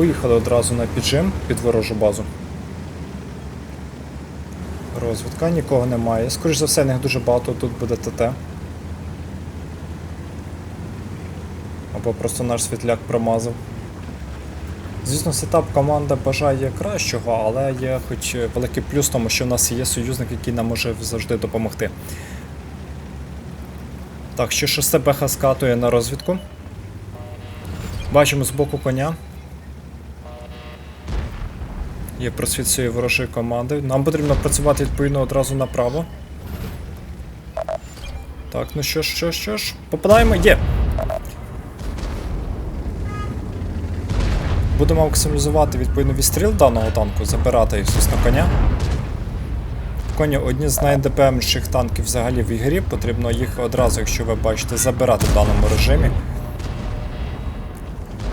Поїхали одразу на піджим під ворожу базу. Розвідка, нікого немає. Скоріш за все, них дуже багато тут буде ТТ. Або просто наш світляк промазав. Звісно, сетап команда бажає кращого, але є хоч великий плюс тому, що в нас є союзник, який нам може завжди допомогти. Так, ще шосте беха скатує на розвідку. Бачимо з боку коня. Є просвіт цієї ворожої команди. Нам потрібно працювати відповідно одразу направо. Так, ну що ж, що ж, що ж. Попадаємо, є! Будемо максимізувати відповідно відстріл даного танку, забирати їх звісно коня. Коні одні з найдпмших танків взагалі в ігрі, потрібно їх одразу, якщо ви бачите, забирати в даному режимі.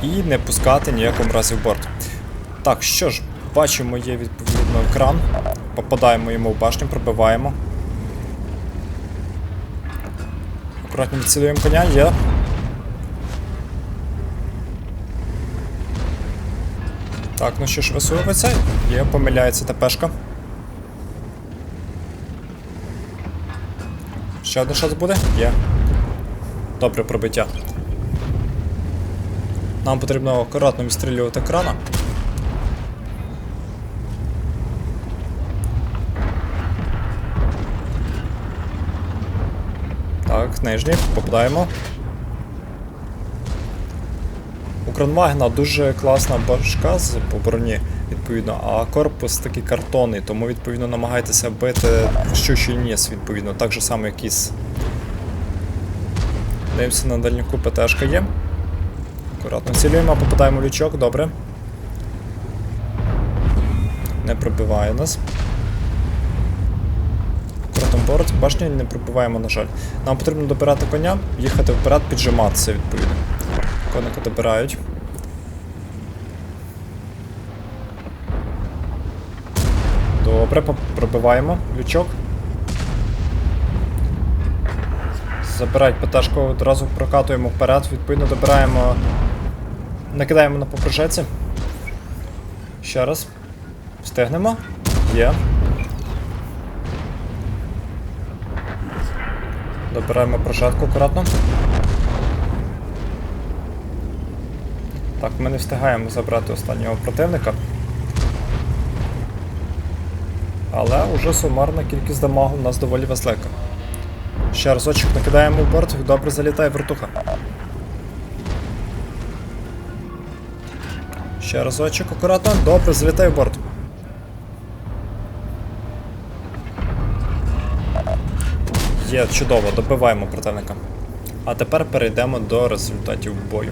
І не пускати ніякому разі в борт. Так, що ж, бачимо, є відповідно екран. Попадаємо йому в башню, пробиваємо. Акуратно відцілюємо коня, є. Так, ну що ж, висовується. Є, помиляється ТПшка. Ще один шанс буде? Є. Добре пробиття. Нам потрібно акуратно відстрілювати крана. Так, нижній, попадаємо. У Кронмагна дуже класна башка з броні, відповідно, а корпус такий картонний, тому відповідно намагайтеся бити щучий ніс, відповідно, так же само як іс. Дивимося на дальніку ПТшка є. Акуратно цілюємо, попадаємо в лючок, добре. Не пробиває нас. Акуратно башню не пробиваємо, на жаль. Нам потрібно добирати коня, їхати вперед, піджиматися, відповідно. Коника добирають. Добре, пробиваємо лючок. Забирають ПТшку, одразу прокатуємо вперед, відповідно добираємо. Накидаємо на попрошеці. Ще раз. Встигнемо. Є. Добираємо прошетку акуратно. Так, ми не встигаємо забрати останнього противника. Але уже сумарна кількість дамагу у нас доволі велика. Ще разочок накидаємо в борт, добре залітає вертуха. Ще разочок, акуратно, добре, залітає в борт. Є, чудово, добиваємо противника. А тепер перейдемо до результатів бою.